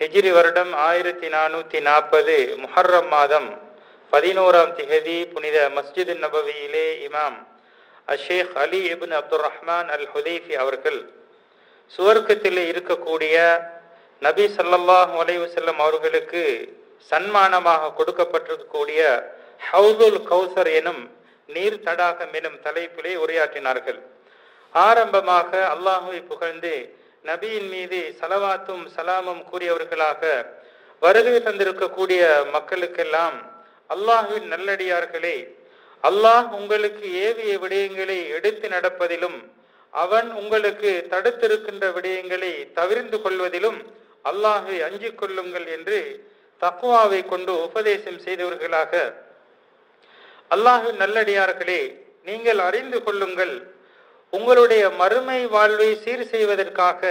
ஹெஜிரி வருடம் ஆயிரத்தி நானூற்றி நாற்பது முஹர்ரம் மாதம் பதினோராம் திகதி புனித மஸ்ஜித் நபவியிலே இமாம் Sheikh Ali Ibn Abdul Rahman Al Hudhaifi அவர்கள் சுவர்க்கத்தில் இருக்கக்கூடிய நபி சல்லாஹ் அலைஹி அவர்களுக்கு சன்மானமாக கொடுக்கப்பட்டிருக்கக்கூடிய ஹவுதுல் கௌசர் எனும் நீர் தடாகம் எனும் தலைப்பிலே உரையாற்றினார்கள். ஆரம்பமாக அல்லாஹுவை புகழ்ந்து நபியின் மீது சலவாத்தும் சலாமும் கூறியவர்களாக வருகை தந்திருக்கக்கூடிய மக்களுக்கெல்லாம் அல்லாஹுவின் நல்லடியார்களே அல்லாஹ் உங்களுக்கு ஏவிய விடயங்களை எடுத்து நடப்பதிலும் அவன் உங்களுக்கு தடுத்திருக்கின்ற விடயங்களை தவிர்ந்து கொள்வதிலும் அல்லாஹை அஞ்சிக் கொள்ளுங்கள் என்று தக்குவாவை கொண்டு உபதேசம் செய்தவர்களாக. அல்லாஹு நல்லடியார்களே நீங்கள் அறிந்து கொள்ளுங்கள் உங்களுடைய மறுமை வாழ்வை சீர் செய்வதற்காக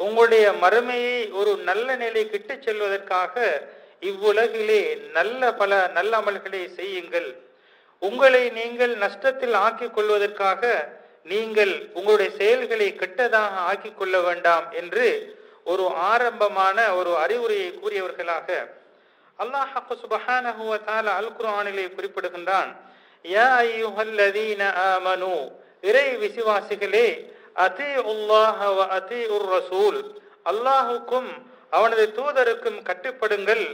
உங்களுடைய மறுமையை ஒரு நல்ல நிலை கிட்டு செல்வதற்காக இவ்வுலகிலே நல்ல பல நல்ல அமல்களை செய்யுங்கள். உங்களை நீங்கள் நஷ்டத்தில் ஆக்கிக் கொள்வதற்காக நீங்கள் உங்களுடைய செயல்களை கெட்டதாக ஆக்கிக் கொள்ள வேண்டாம் என்று ஒரு ஆரம்பமான ஒரு அறிவுரையை கூறியவர்களாக அல்லாஹ் சுபஹானஹு வ அல் குர்ஆனிலே குறிப்பிடுகின்றான் யா அய்யுஹல்லதீன ஆமனூ இறை விசுவாசிகளே அதி உல்லாஹ அதி உர் ரசூல். அல்லாஹுக்கும் அவனது தூதருக்கும் கட்டுப்படுங்கள்.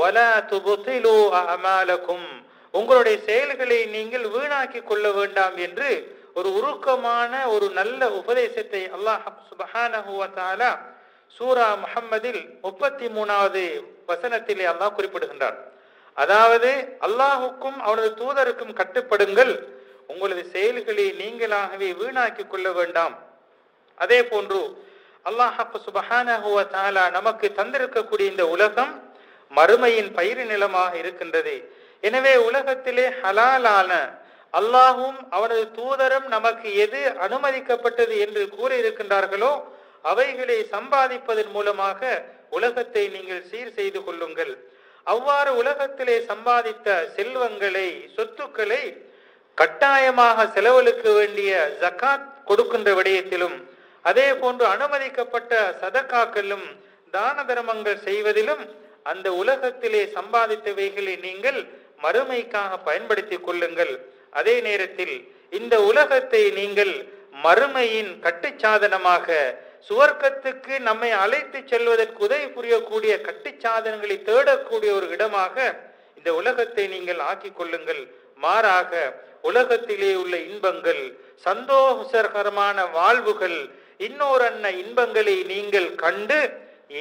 வல துபுத்திலு அமாலக்கும் உங்களுடைய செயல்களை நீங்கள் வீணாக்கி கொள்ள வேண்டாம் என்று ஒரு உருக்கமான ஒரு நல்ல உபதேசத்தை அல்லாஹ் சுபஹானஹு சூரா முஹம்மதில் முப்பத்தி மூணாவது வசனத்திலே அல்லாஹ் குறிப்பிடுகின்றார் அதாவது அல்லாஹுக்கும் அவனது தூதருக்கும் கட்டுப்படுங்கள். உங்களது செயல்களை நீங்களாகவே வீணாக்கி கொள்ள வேண்டாம். அதே போன்று அல்லாஹப்பு சுபஹானஹுவ தாலா நமக்கு தந்திருக்கக்கூடிய இந்த உலகம் மறுமையின் பயிர் நிலமாக இருக்கின்றது. எனவே உலகத்திலே ஹலாலான அல்லாஹும் அவனது தூதரும் நமக்கு எது அனுமதிக்கப்பட்டது என்று கூறியிருக்கின்றார்களோ அவைகளை சம்பாதிப்பதன் மூலமாக உலகத்தை நீங்கள் சீர் செய்து கொள்ளுங்கள். அவ்வாறு உலகத்திலே சம்பாதித்த செல்வங்களை சொத்துக்களை கட்டாயமாக செலவழிக்க வேண்டிய ஜக்காத் கொடுக்கின்ற விடயத்திலும் அதே போன்று அனுமதிக்கப்பட்ட சதக்காக்களும் தான தர்மங்கள் செய்வதிலும் அந்த உலகத்திலே சம்பாதித்தவைகளை நீங்கள் மறுமைக்காக பயன்படுத்திக் கொள்ளுங்கள். அதே நேரத்தில் இந்த உலகத்தை நீங்கள் மறுமையின் கட்டுச்சாதனமாக சுவர்க்கத்துக்கு நம்மை அழைத்து செல்வதற்கு உதவி புரியக்கூடிய கட்டுச்சாதனங்களை தேடக்கூடிய ஒரு இடமாக இந்த உலகத்தை நீங்கள் ஆக்கிக் கொள்ளுங்கள். மாறாக உலகத்திலே உள்ள இன்பங்கள் சந்தோஷகரமான வாழ்வுகள் இன்னொரு அன்ன இன்பங்களை நீங்கள் கண்டு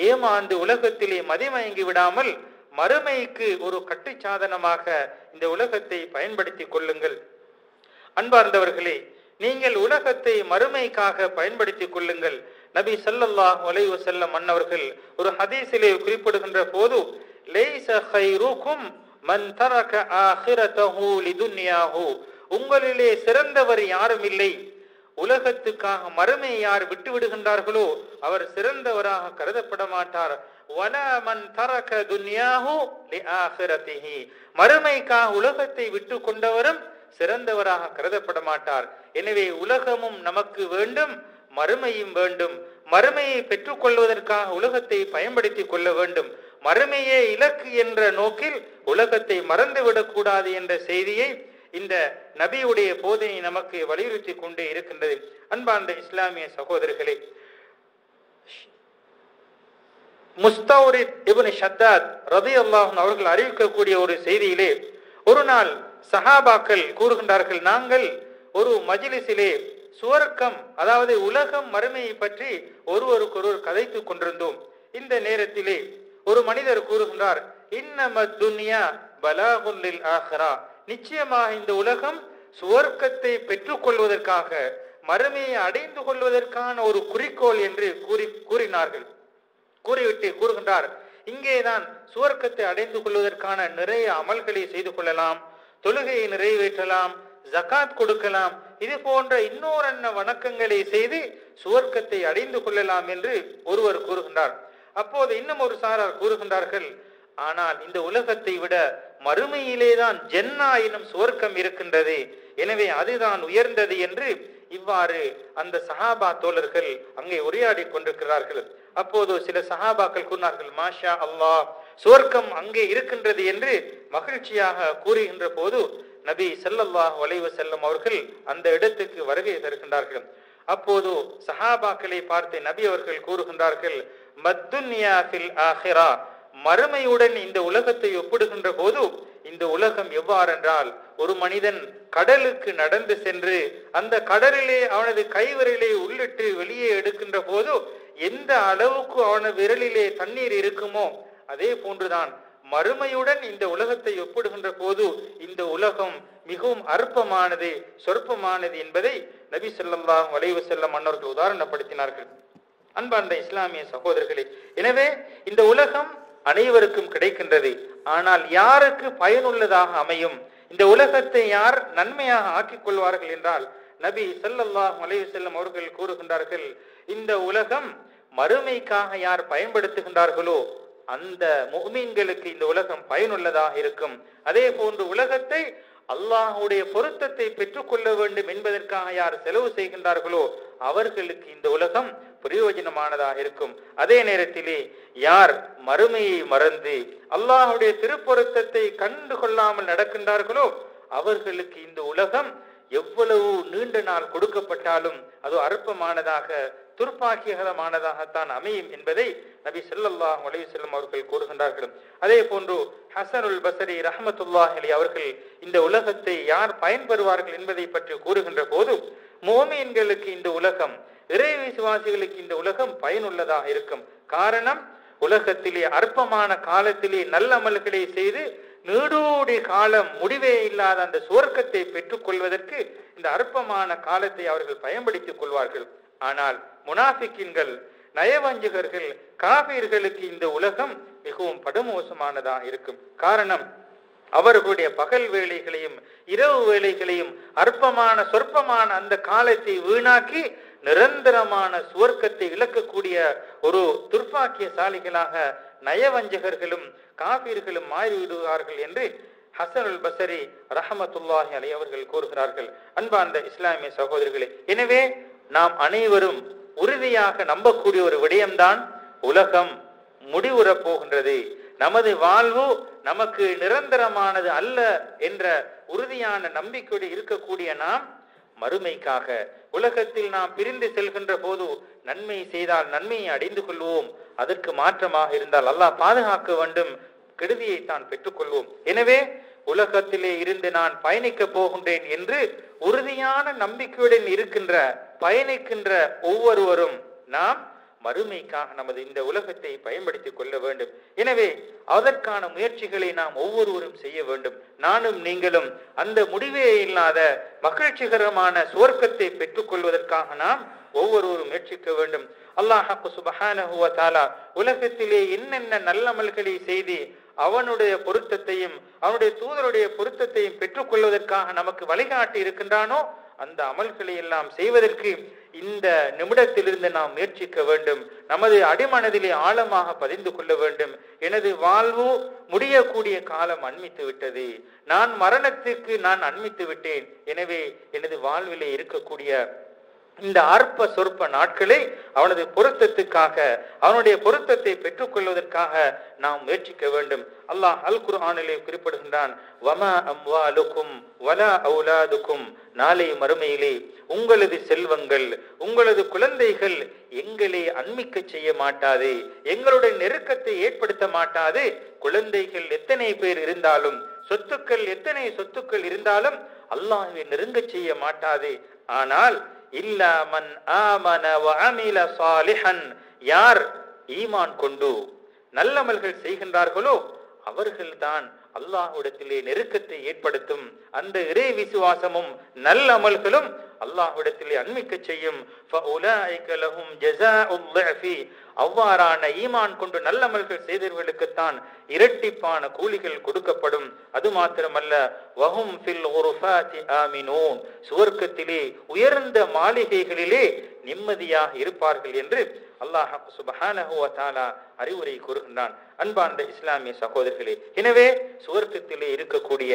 ஏமாந்து உலகத்திலே மதிமயங்கி விடாமல் மறுமைக்கு ஒரு கட்டுச்சாதனமாக இந்த உலகத்தை பயன்படுத்திக் கொள்ளுங்கள். அன்பார்ந்தவர்களே நீங்கள் உலகத்தை மறுமைக்காக பயன்படுத்திக் கொள்ளுங்கள். நபி சல்லல்லாஹ் வலைவு செல்லம் மன்னவர்கள் ஒரு ஹதீஸிலே குறிப்பிடுகின்ற போது லைஸ ஹைருக்கும் மன் தரக ஆஹிரதஹு லிதுன்யாஹு. உங்களிலே சிறந்தவர் யாரும் இல்லை. உலகத்துக்காக மறுமை யார் விட்டு விடுகின்றார்களோ அவர் சிறந்தவராக கருதப்பட மாட்டார். மறுமைக்காக உலகத்தை விட்டு கொண்டவரும் சிறந்தவராக கருதப்பட மாட்டார். எனவே உலகமும் நமக்கு வேண்டும் மறுமையும் வேண்டும். மறுமையை பெற்றுக்கொள்வதற்காக உலகத்தை பயன்படுத்திக் கொள்ள வேண்டும். மறுமையே இலக்கு என்ற நோக்கில் உலகத்தை மறந்துவிடக் கூடாது என்ற செய்தியை இந்த நபியுடைய போதனை நமக்கு வலியுறுத்தி கொண்டே இருக்கின்றது. அன்பார்ந்த இஸ்லாமிய சகோதரர்களே முஸ்தௌரித் இபுன் ஷத்தாத் ரதி அல்லாஹன் அவர்கள் அறிவிக்கக்கூடிய ஒரு செய்தியிலே ஒரு நாள் சஹாபாக்கள் கூறுகின்றார்கள் நாங்கள் ஒரு மஜிலிசிலே சுவர்க்கம் அதாவது உலகம் மறுமையை பற்றி ஒருவருக்கொருவர் கதைத்துக் கொண்டிருந்தோம். இந்த நேரத்திலே ஒரு மனிதர் கூறுகின்றார் இன்னம துன்யா பலாகுல்லில் ஆஹரா. நிச்சயமாக இந்த உலகம் சுவர்க்கத்தை பெற்றுக்கொள்வதற்காக மறுமையை அடைந்து கொள்வதற்கான ஒரு குறிக்கோள் என்று கூறி கூறினார்கள். கூறிவிட்டு கூறுகின்றார் இங்கேதான் சுவர்க்கத்தை அடைந்து கொள்வதற்கான நிறைய அமல்களை செய்து கொள்ளலாம் தொழுகையை நிறைவேற்றலாம் ஜகாத் கொடுக்கலாம் இது போன்ற இன்னொரு வணக்கங்களை செய்து சுவர்க்கத்தை அடைந்து கொள்ளலாம் என்று ஒருவர் கூறுகின்றார். அப்போது இன்னும் ஒரு சாரார் கூறுகின்றார்கள் ஆனால் இந்த உலகத்தை விட மறுமையிலேதான் ஜென்னா எனும் சுவர்க்கம் இருக்கின்றது. எனவே அதுதான் உயர்ந்தது என்று இவ்வாறு அந்த சஹாபா தோழர்கள் அங்கே உரையாடி கொண்டிருக்கிறார்கள். அப்போது சில சஹாபாக்கள் கூறினார்கள் மாஷா அல்லாஹ் சுவர்க்கம் அங்கே இருக்கின்றது என்று மகிழ்ச்சியாக கூறுகின்ற போது நபி ஸல்லல்லாஹு வளைவு செல்லும் அவர்கள் அந்த இடத்துக்கு வருகை தருகின்றார்கள். அப்போது சஹாபாக்களை பார்த்து நபி அவர்கள் கூறுகின்றார்கள் மத்துன்யா ஃபில் ஆஹிரா மறுமையுடன் இந்த உலகத்தை ஒப்பிடுகின்ற போது இந்த உலகம் எவ்வாறென்றால் ஒரு மனிதன் கடலுக்கு நடந்து சென்று அந்த கடலிலே அவனது கைவிரலை உள்ளிட்டு வெளியே எடுக்கின்ற போது எந்த அளவுக்கு அவனது விரலிலே தண்ணீர் இருக்குமோ அதே போன்றுதான் மறுமையுடன் இந்த உலகத்தை ஒப்பிடுகின்ற போது இந்த உலகம் மிகவும் அற்பமானது சொற்பமானது என்பதை நபி ஸல்லல்லாஹு வளைவு செல்லம் மன்னர்கள் உதாரணப்படுத்தினார்கள். அன்பார்ந்த இஸ்லாமிய சகோதரர்களே எனவே இந்த உலகம் அனைவருக்கும் கிடைக்கின்றது. ஆனால் யாருக்கு பயனுள்ளதாக அமையும்? இந்த உலகத்தை யார் நன்மையாக ஆக்கிக் கொள்வார்கள் என்றால் நபி ஸல்லல்லாஹு அலைஹி வஸல்லம் அவர்கள் கூறுகின்றார்கள் இந்த உலகம் மறுமைக்காக யார் பயன்படுத்துகின்றார்களோ அந்த முகமீன்களுக்கு இந்த உலகம் பயனுள்ளதாக இருக்கும். அதே போன்று உலகத்தை அல்லாஹுடைய பொருத்தத்தை பெற்றுக்கொள்ள வேண்டும் என்பதற்காக யார் செலவு செய்கின்றார்களோ அவர்களுக்கு இந்த உலகம் பிரயோஜனமானதாக இருக்கும். அதே நேரத்திலே யார் மறுமையை மறந்து அல்லாஹுடைய திருப்பொருத்தத்தை கண்டு கொள்ளாமல் நடக்கின்றார்களோ அவர்களுக்கு இந்த உலகம் எவ்வளவு நீண்ட நாள் கொடுக்கப்பட்டாலும் அது அற்பமானதாக துர்ப்பாக்கியகரமானதாகத்தான் அமையும் என்பதை நபி செல்லல்லாஹ் அலைஹி அவர்கள் கூறுகின்றார்கள். அதே போன்று ஹசனுல் பசரி ரஹமத்துல்லாஹி அலைஹி அவர்கள் இந்த உலகத்தை யார் பயன்பெறுவார்கள் என்பதை பற்றி கூறுகின்ற போது மோமியன்களுக்கு இந்த உலகம் இறை விசுவாசிகளுக்கு இந்த உலகம் பயனுள்ளதாக இருக்கும். காரணம் உலகத்திலே அற்பமான காலத்திலே நல்ல அமல்களை செய்து நீடோடி காலம் முடிவே இல்லாத அந்த சுவர்க்கத்தை பெற்றுக்கொள்வதற்கு இந்த அற்பமான காலத்தை அவர்கள் பயன்படுத்திக் கொள்வார்கள். ஆனால் முனாஃபிக்கின்கள் நயவஞ்சகர்கள் காபீர்களுக்கு இந்த உலகம் மிகவும் படுமோசமானதாக இருக்கும். காரணம் அவர்களுடைய பகல் வேலைகளையும் இரவு வேலைகளையும் அற்பமான சொற்பமான அந்த காலத்தை வீணாக்கி நிரந்தரமான சுவர்க்கத்தை இழக்கக்கூடிய ஒரு துர்ப்பாக்கியசாலிகளாக நயவஞ்சகர்களும் காபீர்களும் மாறிவிடுவார்கள் என்று ஹசனுல் பசரி ரஹமத்துல்லாஹி அலை அவர்கள் கூறுகிறார்கள். அன்பார்ந்த இஸ்லாமிய சகோதரிகளே எனவே நாம் அனைவரும் உறுதியாக நம்பக்கூடிய ஒரு விடயம்தான் உலகம். முடிவுறப் போகின்றது. நமது வாழ்வு நமக்கு நிரந்தரமானது அல்ல என்ற உறுதியான நம்பிக்கையோடு இருக்கக்கூடிய நாம் மறுமைக்காக. உலகத்தில் நாம் பிரிந்து செல்கின்ற போது நன்மை செய்தால் நன்மையை அடைந்து கொள்வோம். அதற்கு மாற்றமாக இருந்தால் அல்லாஹ் பாதுகாக்க வேண்டும். கெடுதியை தான் பெற்றுக்கொள்வோம் எனவே உலகத்திலே இருந்து நான் பயணிக்க போகின்றேன் என்று உறுதியான நம்பிக்கையுடன் இருக்கின்ற பயணிக்கின்ற ஒவ்வொருவரும் நாம் மறுமைக்காக நமது இந்த உலகத்தை பயன்படுத்திக் கொள்ள வேண்டும். எனவே அதற்கான முயற்சிகளை நாம் ஒவ்வொருவரும் செய்ய வேண்டும். நானும் நீங்களும் அந்த முடிவே இல்லாத மகிழ்ச்சிகரமான சுவர்க்கத்தை பெற்றுக்கொள்வதற்காக நாம் ஒவ்வொருவரும் முயற்சிக்க வேண்டும். அல்லாஹு சுபஹானஹு வ உலகத்திலே என்னென்ன நல்லமல்களை செய்து அவனுடைய பொருத்தத்தையும் அவனுடைய தூதருடைய பொருத்தத்தையும் பெற்றுக்கொள்வதற்காக நமக்கு வழிகாட்டி இருக்கின்றானோ அந்த அமல்களை எல்லாம் செய்வதற்கு இந்த நிமிடத்திலிருந்து நாம் முயற்சிக்க வேண்டும். நமது அடிமனதிலே ஆழமாக பதிந்து கொள்ள வேண்டும். எனது வாழ்வு முடியக்கூடிய காலம் அண்மித்து விட்டது. நான் மரணத்துக்கு நான் அண்மித்து விட்டேன். எனவே எனது வாழ்விலே இருக்கக்கூடிய இந்த அற்ப சொற்ப நாட்களை அவனது பொருத்தத்துக்காக அவனுடைய பொருத்தத்தை பெற்றுக்கொள்வதற்காக நாம் முயற்சிக்க வேண்டும். அல்லாஹ் அல் குர்ஆனிலே குறிப்பிடுகின்றான் வமா அம்வாலுக்கும் வலா அவுலாதுக்கும் நாளை மறுமையிலே உங்களது செல்வங்கள் உங்களது குழந்தைகள் எங்களை அண்மிக்க செய்ய மாட்டாது எங்களுடைய நெருக்கத்தை ஏற்படுத்த மாட்டாது. குழந்தைகள் எத்தனை பேர் இருந்தாலும் சொத்துக்கள் எத்தனை சொத்துக்கள் இருந்தாலும் அல்லாஹை நெருங்க செய்ய மாட்டாது. ஆனால் இல்லா மன் ஆமன வ அமில சாலிஹன் யார் ஈமான் கொண்டு நல்லமல்கள் செய்கின்றார்களோ அவர்கள்தான் அல்லாஹுடத்திலே நெருக்கத்தை ஏற்படுத்தும். அந்த இறை விசுவாசமும் நல்ல அமல்களும் அல்லாஹ்விடத்திலே அண்மிக்க செய்யும். அவ்வாறான ஈமான் கொண்டு நல்லமல்கள் செய்தவர்களுக்குத்தான் இரட்டிப்பான கூலிகள் கொடுக்கப்படும். அது மாத்திரமல்ல வஹும் சுவர்க்கத்திலே உயர்ந்த மாளிகைகளிலே நிம்மதியாக இருப்பார்கள் என்று அல்லாஹ் சுபஹானா அறிவுரை கூறுகின்றான். அன்பார்ந்த இஸ்லாமிய சகோதரர்களே எனவே சுவர்க்கத்திலே இருக்கக்கூடிய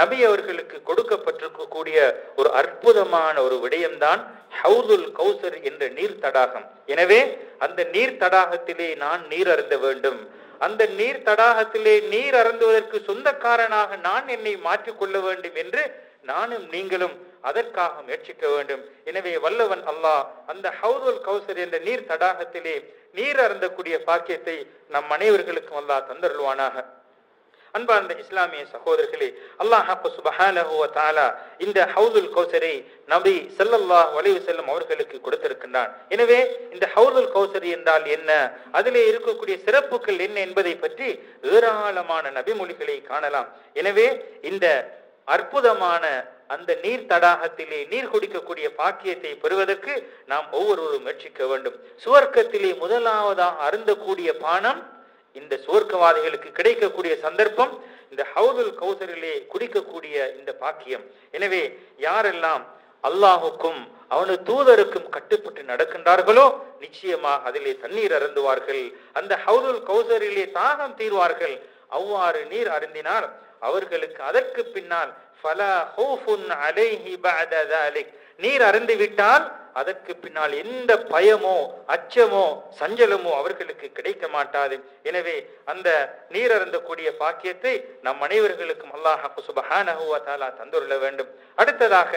நபி அவர்களுக்கு கொடுக்கப்பட்டிருக்கக்கூடிய ஒரு அற்புதமான ஒரு விடயம்தான் ஹவுதுல் கௌசர் என்ற நீர் தடாகம் எனவே அந்த நீர் தடாகத்திலே நான் நீர் அருந்த வேண்டும். அந்த நீர் தடாகத்திலே நீர் அருந்துவதற்கு சொந்தக்காரனாக நான் என்னை மாற்றிக்கொள்ள வேண்டும் என்று நானும் நீங்களும் அதற்காக முயற்சிக்க வேண்டும். எனவே வல்லவன் அல்லாஹ் அந்த ஹவுதுல் கௌசர் என்ற நீர் தடாகத்திலே நீர் அருந்தக்கூடிய பாக்கியத்தை நம் அனைவர்களுக்கும் அல்லாஹ் தந்தருள்வானாக. அன்பார்ந்த இஸ்லாமிய சகோதரர்களே அல்லாஹ் சுபஹானஹு தாலா இந்த ஹவுதுல் கௌசரை நபி செல்லல்லா வலிவு செல்லும் அவர்களுக்கு கொடுத்திருக்கின்றான். எனவே இந்த ஹவுதுல் கௌசரி என்றால் என்ன? அதிலே இருக்கக்கூடிய சிறப்புகள் என்ன என்பதை பற்றி ஏராளமான நபிமொழிகளை காணலாம். எனவே இந்த அற்புதமான அந்த நீர் தடாகத்திலே நீர் குடிக்கக்கூடிய பாக்கியத்தை பெறுவதற்கு நாம் ஒவ்வொருவரும் முயற்சிக்க வேண்டும். சுவர்க்கத்திலே முதலாவதாக அருந்தக்கூடிய பானம் இந்த சுவர்க்கவாதிகளுக்கு கிடைக்கக்கூடிய சந்தர்ப்பம் இந்த ஹவுதுல் கௌசரிலே குடிக்கக்கூடிய இந்த பாக்கியம். எனவே யாரெல்லாம் அல்லாஹுக்கும் அவனது தூதருக்கும் கட்டுப்பட்டு நடக்கின்றார்களோ நிச்சயமா அதிலே தண்ணீர் அருந்துவார்கள். அந்த ஹவுதுல் கௌசரிலே தாகம் தீர்வார்கள். அவ்வாறு நீர் அருந்தினால் அவர்களுக்கு அதற்கு பின்னால் நீர் அருந்துவிட்டால் அதற்கு பின்னால் எந்த பயமோ அச்சமோ சஞ்சலமோ அவர்களுக்கு கிடைக்க மாட்டாது. எனவே அந்த நீர் அருந்தக்கூடிய பாக்கியத்தை நம் அனைவர்களுக்கும் அல்லாஹ் சுபஹானஹு வ தந்துள்ள வேண்டும். அடுத்ததாக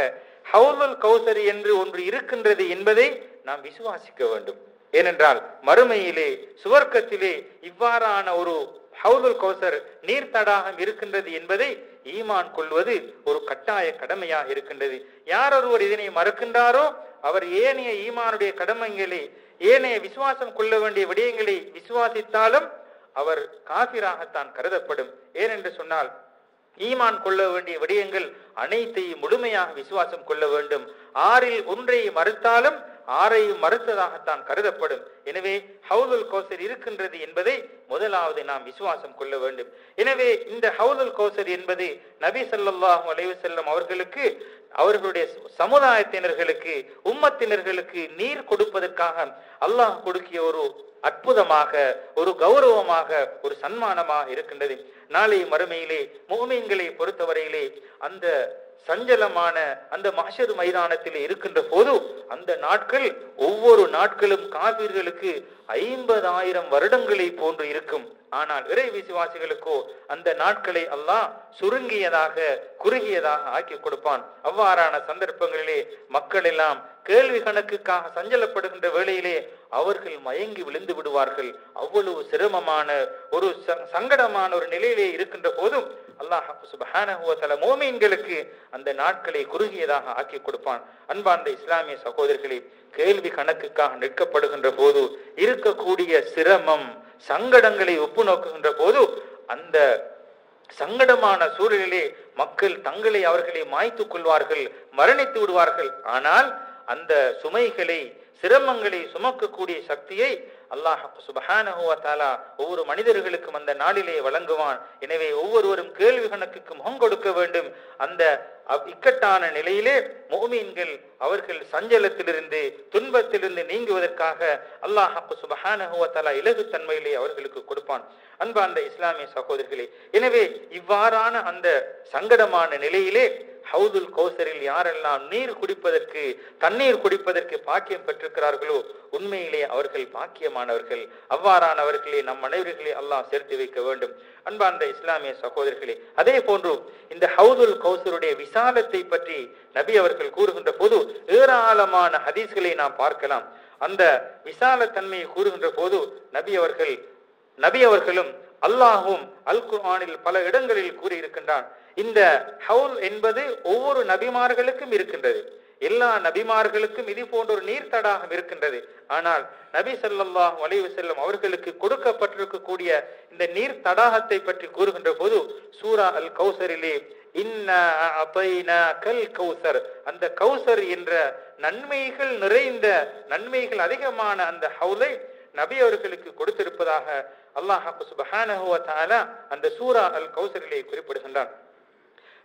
ஹவுலுல் கௌசரி என்று ஒன்று இருக்கின்றது என்பதை நாம் விசுவாசிக்க வேண்டும். ஏனென்றால் மறுமையிலே சுவர்க்கத்திலே இவ்வாறான ஒரு ஹவுலுல் கௌசர் நீர் தடாகம் இருக்கின்றது என்பதை ஈமான் கொள்வது ஒரு கட்டாய கடமையாக இருக்கின்றது. யார் ஒருவர் இதனை மறுக்கின்றாரோ அவர் ஏனைய ஈமானுடைய கடமைகளை ஏனைய விசுவாசம் கொள்ள வேண்டிய விடயங்களை விசுவாசித்தாலும் அவர் காபிராகத்தான் கருதப்படும். ஏனென்று சொன்னால் ஈமான் கொள்ள வேண்டிய விடயங்கள் அனைத்தையும் முழுமையாக விசுவாசம் கொள்ள வேண்டும். ஆறில் ஒன்றை மறுத்தாலும் ஆறையும் மறுத்ததாகத்தான் கருதப்படும். எனவே ஹவுதுல் கௌசர் இருக்கின்றது என்பதை முதலாவது நாம் விசுவாசம் கொள்ள வேண்டும். எனவே இந்த ஹவுதுல் கௌசர் என்பது நபி சல்லாஹூ அலைவசல்லம் அவர்களுக்கு அவர்களுடைய சமுதாயத்தினர்களுக்கு உம்மத்தினர்களுக்கு நீர் கொடுப்பதற்காக அல்லாஹ் கொடுக்கிய ஒரு அற்புதமாக ஒரு கௌரவமாக ஒரு சன்மானமாக இருக்கின்றது. நாளை மறுமையிலே முகமீன்களை பொறுத்தவரையிலே அந்த சஞ்சலமான அந்த மஹஷர் மைதானத்தில் இருக்கின்ற போது அந்த நாட்கள் ஒவ்வொரு நாட்களும் காவிர்களுக்கு ஐம்பதாயிரம் வருடங்களை போன்று இருக்கும். ஆனால் இறை விசுவாசிகளுக்கோ அந்த நாட்களை அல்லாஹ் சுருங்கியதாக குறுகியதாக ஆக்கி கொடுப்பான். அவ்வாறான சந்தர்ப்பங்களிலே மக்கள் எல்லாம் கேள்வி கணக்குக்காக சஞ்சலப்படுகின்ற வேளையிலே அவர்கள் மயங்கி விழுந்து விடுவார்கள். அவ்வளவு சிரமமான ஒரு ச- சங்கடமான ஒரு நிலையிலே இருக்கின்ற போதும் அல்லாஹ் சுபஹானஹு மோமீன்களுக்கு அந்த நாட்களை குறுகியதாக ஆக்கி கொடுப்பான். அன்பார்ந்த இஸ்லாமிய சகோதரர்களே கேள்வி கணக்குக்காக நிற்கப்படுகின்ற போது இருக்கக்கூடிய சிரமம் சங்கடங்களை ஒப்பு நோக்குகின்ற போது அந்த சங்கடமான சூழலிலே மக்கள் தங்களை அவர்களை மாய்த்துக் கொள்வார்கள் மரணித்து விடுவார்கள். ஆனால் அந்த சுமைகளை சிரமங்களை சுமக்கக்கூடிய சக்தியை அல்லாஹ் சுபஹானஹு வ ஒவ்வொரு மனிதர்களுக்கும் அந்த நாளிலே வழங்குவான். எனவே ஒவ்வொருவரும் கேள்வி கணக்குக்கு முகம் கொடுக்க வேண்டும். அந்த இக்கட்டான நிலையிலே மோமீன்கள் அவர்கள் சஞ்சலத்திலிருந்து துன்பத்திலிருந்து நீங்குவதற்காக அல்லாஹ் சுபஹானஹு வ தஆலா இலகுத்தன்மையிலே அவர்களுக்கு கொடுப்பான். அன்பார்ந்த இஸ்லாமிய சகோதரிகளே எனவே இவ்வாறான அந்த சங்கடமான நிலையிலே ஹவுதுல் கௌசரில் யாரெல்லாம் நீர் குடிப்பதற்கு தண்ணீர் குடிப்பதற்கு பாக்கியம் பெற்றிருக்கிறார்களோ உண்மையிலே அவர்கள் பாக்கியமானவர்கள். அவ்வாறானவர்களே நம் அனைவர்களே அல்லாஹ் சேர்த்து வைக்க வேண்டும். அன்பார்ந்த இஸ்லாமிய சகோதரர்களே அதே போன்று இந்த ஹவுதுல் கௌசருடைய விசாலத்தை பற்றி நபி அவர்கள் கூறுகின்ற போது ஏராளமான ஹதீஸ்களை நாம் பார்க்கலாம். அந்த விசால தன்மையை கூறுகின்ற போது நபி அவர்கள் நபி அவர்களும் அல்லாஹும் அல் குர்ஆனில் பல இடங்களில் கூறியிருக்கின்றான். இந்த ஹவுல் என்பது ஒவ்வொரு நபிமார்களுக்கும் இருக்கின்றது. எல்லா நபிமார்களுக்கும் இது போன்ற ஒரு நீர் தடாகம் இருக்கின்றது. ஆனால் நபி ஸல்லல்லாஹு வலிவு செல்லும் அவர்களுக்கு கொடுக்கப்பட்டிருக்கக்கூடிய இந்த நீர் தடாகத்தை பற்றி கூறுகின்ற போது சூரா அல் கௌசரிலே இன்னா கௌசர். அந்த கௌசர் என்ற நன்மைகள் நிறைந்த நன்மைகள் அதிகமான அந்த ஹவுலை நபி அவர்களுக்கு கொடுத்திருப்பதாக அல்லாஹ் சுபஹானஹு அந்த சூரா அல் கௌசரிலே குறிப்பிடுகின்றான்.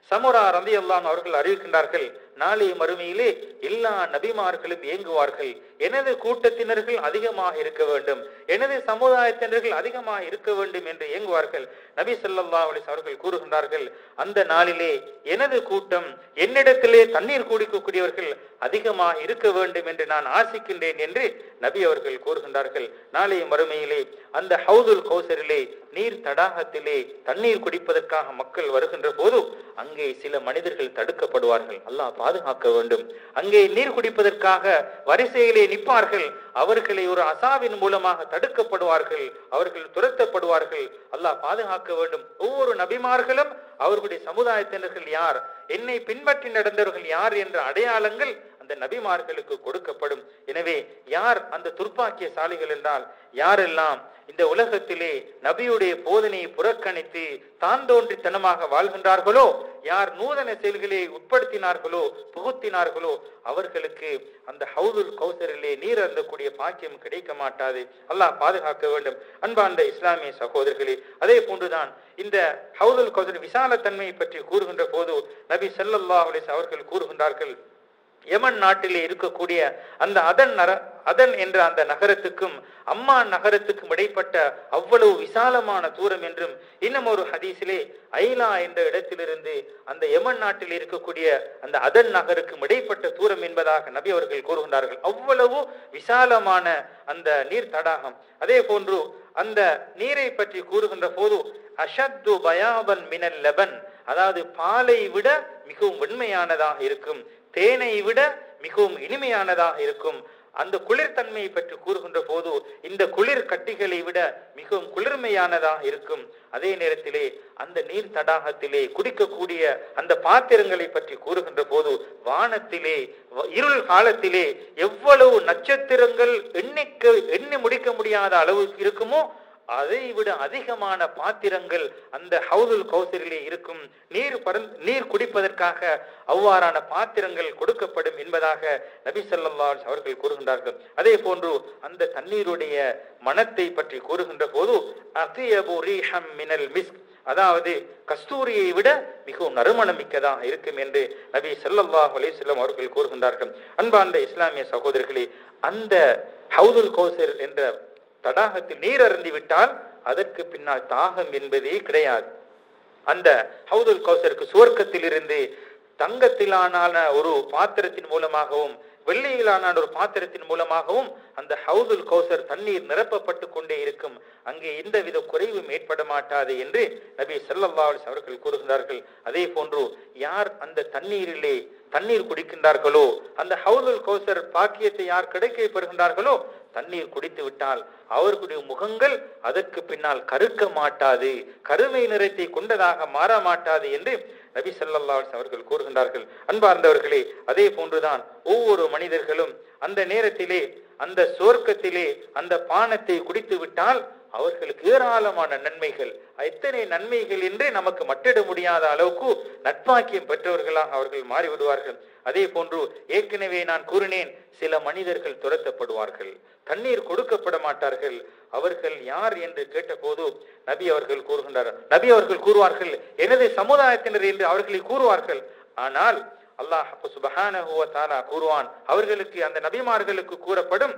சமுரா ரந்தி அல்லான் அவர்கள் அறிவிக்கின்றார்கள் நாளைய மறுமையிலே எல்லா நபிமார்களும் இயங்குவார்கள் எனது கூட்டத்தினர்கள் அதிகமாக இருக்க வேண்டும். எனது சமுதாயத்தினர்கள் அதிகமாக இருக்க வேண்டும் என்று இயங்குவார்கள் நபி சொல்லா அலிஸ் அவர்கள் கூறுகின்றார்கள் அந்த நாளிலே எனது கூட்டம் என்னிடத்திலே தண்ணீர் குடிக்கக்கூடியவர்கள் அதிகமாக இருக்க வேண்டும் என்று நான் ஆசிக்கின்றேன் என்று நபி அவர்கள் கூறுகின்றார்கள். நாளைய மறுமையிலே அந்த ஹவுதுல் கௌசரிலே நீர் தடாகத்திலே தண்ணீர் குடிப்பதற்காக மக்கள் வருகின்ற போது அங்கே சில மனிதர்கள் தடுக்கப்படுவார்கள். அல்லாஹ் பாதுகாக்க வேண்டும். அங்கே நீர் குடிப்பதற்காக வரிசையிலே நிற்பார்கள். அவர்களை ஒரு அசாவின் மூலமாக தடுக்கப்படுவார்கள். அவர்கள் துரத்தப்படுவார்கள். அல்லாஹ் பாதுகாக்க வேண்டும். ஒவ்வொரு நபிமார்களும் அவர்களுடைய சமுதாயத்தினர்கள் யார்? என்னை பின்பற்றி நடந்தவர்கள் யார் என்ற அடையாளங்கள் அந்த நபிமார்களுக்கு கொடுக்கப்படும். எனவே யார் அந்த துர்ப்பாக்கியசாலிகள் என்றால்? யாரெல்லாம் இந்த உலகத்திலே நபியுடைய போதனையை புறக்கணித்து தான் தோன்றித்தனமாக வாழ்கின்றார்களோ? யார் நூதன செயல்களை உட்படுத்தினார்களோ புகுத்தினார்களோ அவர்களுக்கு அந்த ஹவுதுல் கௌசரிலே நீர் அருந்தக்கூடிய பாக்கியம் கிடைக்க மாட்டாது. அல்லாஹ் பாதுகாக்க வேண்டும். அன்பார்ந்த இஸ்லாமிய சகோதரர்களே அதே போன்றுதான் இந்த ஹவுதுல் கௌசர் விசாலத்தன்மையை பற்றி கூறுகின்ற போது நபி செல்லல்லா அவர்கள் கூறுகின்றார்கள் யமன் நாட்டிலே இருக்கக்கூடிய அந்த அதன் நர அதன் என்ற அந்த நகரத்துக்கும் அம்மா நகரத்துக்கும் இடைப்பட்ட அவ்வளவு விசாலமான தூரம் என்றும் இன்னும் ஒரு ஹதீஸிலே ஐலா என்ற இடத்திலிருந்து அந்த யமன் நாட்டில் இருக்கக்கூடிய அந்த அதன் நகருக்கும் இடைப்பட்ட தூரம் என்பதாக நபி அவர்கள் கூறுகின்றார்கள். அவ்வளவு விசாலமான அந்த நீர் தடாகம். அதே போன்று அந்த நீரை பற்றி கூறுகின்ற போது அஷத்து பயாபன் மினல் லெபன் அதாவது பாலை விட மிகவும் வெண்மையானதாக இருக்கும் தேனை விட மிகவும் இனிமையானதாக இருக்கும். அந்த குளிர்தன்மையை பற்றி கூறுகின்ற போது இந்த குளிர் கட்டிகளை விட மிகவும் குளிர்மையானதாக இருக்கும். அதே நேரத்திலே அந்த நீர் தடாகத்திலே குடிக்கக்கூடிய அந்த பாத்திரங்களை பற்றி கூறுகின்ற போது வானத்திலே வ- இருள் காலத்திலே எவ்வளவு நட்சத்திரங்கள் எண்ணிக்க எண்ணி முடிக்க முடியாத அளவுக்கு இருக்குமோ அதை விட அதிகமான பாத்திரங்கள் அந்த ஹவுதுல் கௌசரிலே இருக்கும். நீர் பரந் நீர் குடிப்பதற்காக அவ்வாறான பாத்திரங்கள் கொடுக்கப்படும் என்பதாக நபி ஸல்லல்லாஹு அவர்கள் கூறுகின்றார்கள். அதே போன்று அந்த தண்ணீருடைய மனத்தை பற்றி கூறுகின்ற போது அத்தியபு ரீஹம் மினல் மிஸ்க் அதாவது கஸ்தூரியை விட மிகவும் நறுமணம் மிக்கதாக இருக்கும் என்று நபி ஸல்லல்லாஹு அலைஹி அவர்கள் கூறுகின்றார்கள். அன்பார்ந்த இஸ்லாமிய சகோதரர்களே அந்த ஹவுதுல் கௌசர் என்ற தடாகத்தில் நீர் அருந்தி விட்டால் அதற்கு பின்னால் தாகம் என்பதே கிடையாது. அந்த ஹவுதுல் கௌசருக்கு சுவர்க்கத்தில் இருந்து தங்கத்திலான ஒரு பாத்திரத்தின் மூலமாகவும் வெள்ளியிலான ஒரு பாத்திரத்தின் மூலமாகவும் அந்த ஹவுதுல் கௌசர் தண்ணீர் நிரப்பப்பட்டு கொண்டே இருக்கும். அங்கே எந்தவித குறைவும் ஏற்பட மாட்டாது என்று நபி சல்லாஸ் அவர்கள் கூறுகின்றார்கள். அதே போன்று யார் அந்த தண்ணீரிலே தண்ணீர் குடிக்கின்றார்களோ அந்த ஹவுதுல் கௌசர் பாக்கியத்தை யார் கிடைக்க பெறுகின்றார்களோ தண்ணீர் குடித்து விட்டால் அவர்களுடைய முகங்கள் அதற்கு பின்னால் கருக்க மாட்டாது கருமை நிறத்தை கொண்டதாக மாற மாட்டாது என்று நபி ஸல்லல்லாஹு அவர்கள் கூறுகின்றார்கள். அன்பார்ந்தவர்களே அதே போன்றுதான் ஒவ்வொரு மனிதர்களும் அந்த நேரத்திலே அந்த சோர்க்கத்திலே அந்த பானத்தை குடித்து விட்டால் அவர்களுக்கு ஏராளமான நன்மைகள். எத்தனை நன்மைகள் என்று நமக்கு மட்டிட முடியாத அளவுக்கு நட்பாக்கியம் பெற்றவர்களாக அவர்கள் மாறிவிடுவார்கள். அதே போன்று ஏற்கனவே நான் கூறினேன் சில மனிதர்கள் துரத்தப்படுவார்கள் தண்ணீர் கொடுக்கப்பட மாட்டார்கள் அவர்கள் யார் என்று கேட்டபோது நபி அவர்கள் கூறுகின்றார் நபி அவர்கள் கூறுவார்கள் எனது சமுதாயத்தினர் என்று அவர்களை கூறுவார்கள். ஆனால் அல்லாஹ் சுபஹானஹு வ கூறுவான் அவர்களுக்கு அந்த நபிமார்களுக்கு கூறப்படும்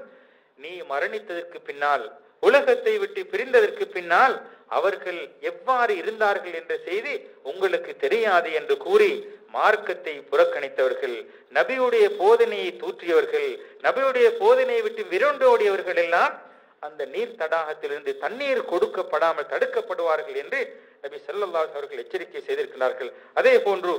நீ மரணித்ததற்கு பின்னால் உலகத்தை விட்டு பிரிந்ததற்கு பின்னால் அவர்கள் எவ்வாறு இருந்தார்கள் என்ற செய்தி உங்களுக்கு தெரியாது என்று கூறி மார்க்கத்தை புறக்கணித்தவர்கள் நபியுடைய போதனையை தூற்றியவர்கள் நபியுடைய போதனையை விட்டு விரண்டோடியவர்கள் எல்லாம் அந்த நீர் தடாகத்திலிருந்து தண்ணீர் கொடுக்கப்படாமல் தடுக்கப்படுவார்கள் என்று நபி ஸல்லல்லாஹு அவர்கள் எச்சரிக்கை செய்திருக்கிறார்கள். அதே போன்று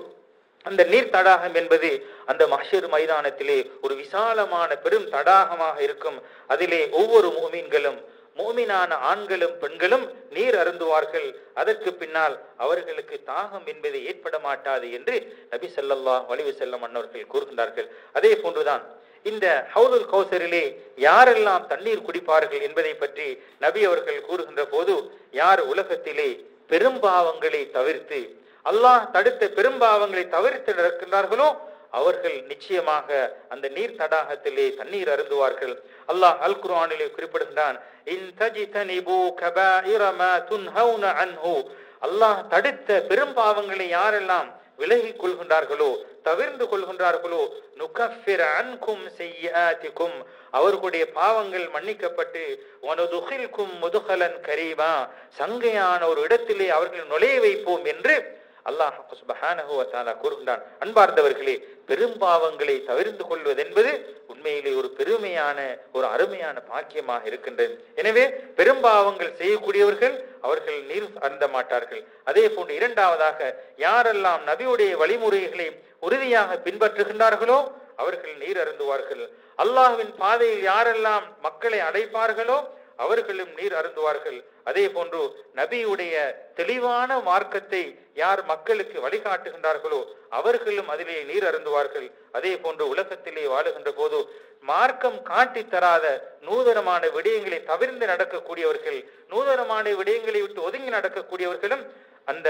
அந்த நீர் தடாகம் என்பது அந்த மஹர் மைதானத்திலே ஒரு விசாலமான பெரும் தடாகமாக இருக்கும். அதிலே ஒவ்வொரு மூமீன்களும் மூமினான ஆண்களும் பெண்களும் நீர் அருந்துவார்கள். அதற்கு பின்னால் அவர்களுக்கு தாகம் என்பது ஏற்பட மாட்டாது என்று நபி செல்லல்லா வலிவு செல்லம் அன்னவர்கள் கூறுகின்றார்கள். அதே போன்றுதான் இந்த ஹவுலுல் கௌசரிலே யாரெல்லாம் தண்ணீர் குடிப்பார்கள் என்பதை பற்றி நபி அவர்கள் கூறுகின்ற போது யார் உலகத்திலே பெரும்பாவங்களை தவிர்த்து அல்லாஹ் தடுத்த பெரும்பாவங்களை தவிர்த்து நடக்கின்றார்களோ அவர்கள் நிச்சயமாக அந்த நீர் தடாகத்திலே தண்ணீர் அருந்துவார்கள். அல்லாஹ் அல் குர்ஆனிலே குறிப்பிடுகின்றான் அல்லாஹ் தடுத்த பெரும் பாவங்களை யாரெல்லாம் விலகிக் கொள்கின்றார்களோ தவிர்ந்து கொள்கின்றார்களோ நுகஃபிர் அன்கும் செய்யாதிக்கும் அவர்களுடைய பாவங்கள் மன்னிக்கப்பட்டு உனதுகில்கும் முதுகலன் கரீமா. சங்கையான ஒரு இடத்திலே அவர்கள் நுழைய வைப்போம் என்று அல்லாஹ் சுபஹானஹு கூறுகின்றான். அன்பார்ந்தவர்களே பெரும் பாவங்களை தவிர்த்து கொள்வது என்பது உண்மையிலே ஒரு பெருமையான ஒரு அருமையான பாக்கியமாக இருக்கின்றது. எனவே பெரும் பாவங்கள் செய்யக்கூடியவர்கள் அவர்கள் நீர் அருந்த மாட்டார்கள். அதே போன்று இரண்டாவதாக யாரெல்லாம் நபியுடைய வழிமுறைகளை உறுதியாக பின்பற்றுகின்றார்களோ அவர்கள் நீர் அருந்துவார்கள். அல்லாஹுவின் பாதையில் யாரெல்லாம் மக்களை அடைப்பார்களோ அவர்களும் நீர் அருந்துவார்கள். அதே போன்று நபியுடைய தெளிவான மார்க்கத்தை யார் மக்களுக்கு வழிகாட்டுகின்றார்களோ அவர்களும் அதிலே நீர் அருந்துவார்கள். அதே போன்று உலகத்திலே வாழுகின்ற போது மார்க்கம் காட்டி தராத நூதனமான விடயங்களை தவிர்ந்து நடக்கக்கூடியவர்கள் நூதனமான விடயங்களை விட்டு ஒதுங்கி நடக்கக்கூடியவர்களும் அந்த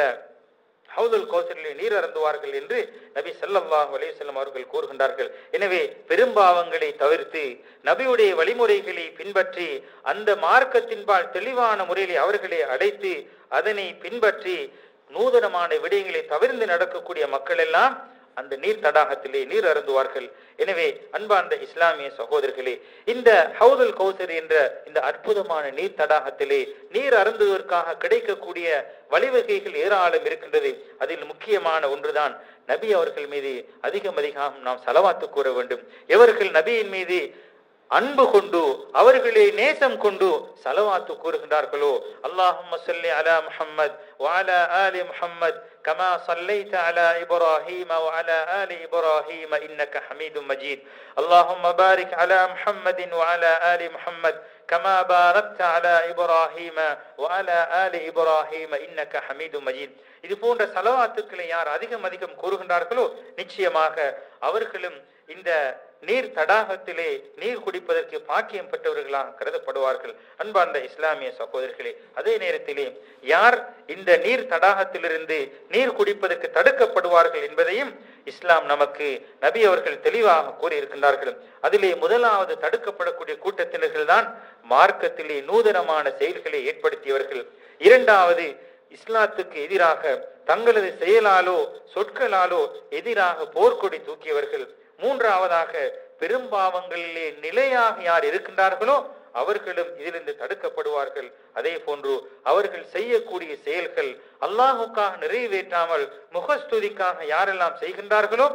ஹவுதுல் கௌசரிலே நீர் அருந்துவார்கள் என்று நபி ஸல்லல்லாஹு அலைஹி அவர்கள் கூறுகின்றார்கள். எனவே பெரும்பாவங்களை தவிர்த்து நபியுடைய வழிமுறைகளை பின்பற்றி அந்த மார்க்கத்தின்பால் தெளிவான முறையிலே அவர்களை அடைத்து அதனை பின்பற்றி நூதனமான விடயங்களை தவிர்ந்து நடக்கக்கூடிய மக்கள் எல்லாம் அந்த நீர் தடாகத்திலே நீர் அருந்துவார்கள். எனவே அன்பார்ந்த இஸ்லாமிய சகோதரர்களே இந்த ஹவுதுல் கௌசர் என்ற இந்த அற்புதமான நீர் தடாகத்திலே நீர் அருந்துவதற்காக கிடைக்கக்கூடிய வழிவகைகள் ஏராளம் இருக்கின்றது. அதில் முக்கியமான ஒன்றுதான் நபி அவர்கள் மீது அதிகம் அதிகம் நாம் செலவாத்து கூற வேண்டும். எவர்கள் நபியின் மீது அன்பு கொண்டு அவர்களே நேசம் கொண்டு செலவாத்து கூறுகின்றார்களோ? அல்லாஹும் அலா முஹம்மது வாலா அலி முஹம்மத் كما صليت على إبراهيم وعلى آل إبراهيم إنك حميد مجيد اللهم بارك على محمد وعلى آل محمد كما باركت على إبراهيم وعلى آل إبراهيم إنك حميد مجيد இது போன்ற சலவாத்துக்களை யார் அதிகம் அதிகம் கூறுகின்றார்களோ நிச்சயமாக அவர்களும் இந்த நீர் தடாகத்திலே நீர் குடிப்பதற்கு பாக்கியம் பெற்றவர்களாக கருதப்படுவார்கள். அன்பார்ந்த இஸ்லாமிய சகோதரர்களே அதே நேரத்திலே யார் இந்த நீர் தடாகத்திலிருந்து நீர் குடிப்பதற்கு தடுக்கப்படுவார்கள் என்பதையும் இஸ்லாம் நமக்கு நபி அவர்கள் தெளிவாக கூறியிருக்கின்றார்கள். அதிலே முதலாவது தடுக்கப்படக்கூடிய கூட்டத்தினர்கள் தான் மார்க்கத்திலே நூதனமான செயல்களை ஏற்படுத்தியவர்கள். இரண்டாவது இஸ்லாத்துக்கு எதிராக தங்களது செயலாலோ சொற்களாலோ எதிராக போர்க்கொடி தூக்கியவர்கள். மூன்றாவதாக பெரும்பாவங்களிலே நிலையாக யார் இருக்கின்றார்களோ அவர்களும் இதிலிருந்து தடுக்கப்படுவார்கள். அதே போன்று அவர்கள் செய்யக்கூடிய செயல்கள் அல்லாஹுக்காக நிறைவேற்றாமல் முகஸ்துதிக்காக யாரெல்லாம் செய்கின்றார்களோ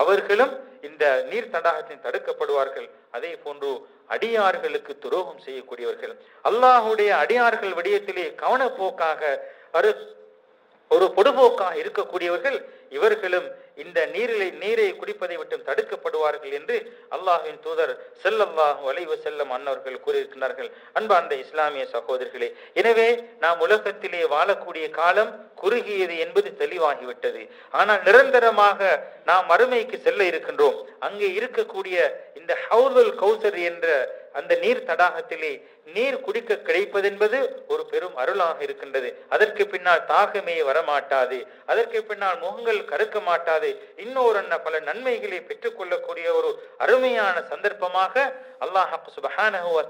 அவர்களும் இந்த நீர் தடாகத்தின் தடுக்கப்படுவார்கள். அதே போன்று அடியார்களுக்கு துரோகம் செய்யக்கூடியவர்கள். அல்லாஹுடைய அடியார்கள் விடயத்திலே கவனப்போக்காக ஒரு ஒரு பொடுபோக்காக இருக்கக்கூடியவர்கள் இவர்களும் இந்த நீரிலை நீரை குடிப்பதை விட்டும் தடுக்கப்படுவார்கள் என்று அல்லாஹின் தூதர் செல்லல்லாஹு வளைவு செல்லம் அன்னவர்கள் கூறியிருக்கிறார்கள் அன்பார்ந்த இஸ்லாமிய சகோதரர்களே எனவே நாம் உலகத்திலே வாழக்கூடிய காலம் குறுகியது என்பது தெளிவாகிவிட்டது. ஆனால் நிரந்தரமாக நாம் மறுமைக்கு செல்ல இருக்கின்றோம். அங்கே இருக்கக்கூடிய இந்த ஹவுதல் கௌசர் என்ற அந்த நீர் தடாகத்திலே நீர் குடிக்க கிடைப்பதென்பது ஒரு பெரும் அருளாக இருக்கின்றது. அதற்கு பின்னால் தாகமே வரமாட்டாது. அதற்கு பின்னால் முகங்கள் கருக்க மாட்டாது. இன்னொரு பல நன்மைகளை பெற்றுக்கொள்ளக்கூடிய ஒரு அருமையான சந்தர்ப்பமாக அல்லாஹ் சுபஹானஹு வ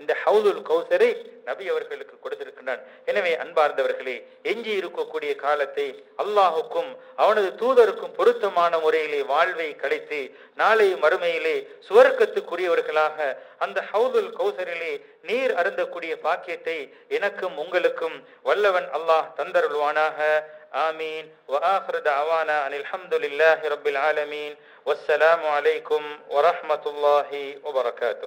இந்த ஹவுலுல் கௌசரை நபி அவர்களுக்கு கொடுத்திருக்கின்றான். எனவே அன்பார்ந்தவர்களே எஞ்சி இருக்கக்கூடிய காலத்தை அல்லாஹுக்கும் அவனது தூதருக்கும் பொருத்தமான முறையிலே வாழ்வை கழித்து நாளை மறுமையிலே சுவர்க்கத்துக்குரியவர்களாக அந்த ஹவுதுல் கௌசரிலே நீர் அருந்தக்கூடிய பாக்கியத்தை எனக்கும் உங்களுக்கும் வல்லவன் அல்லாஹ் தந்தருள்வானாக. ஆமீன். அனில் ரபில் ஆலமீன். வசலாம் அலைக்கும் வரமத்துல்லாஹி வபரகாத்தூ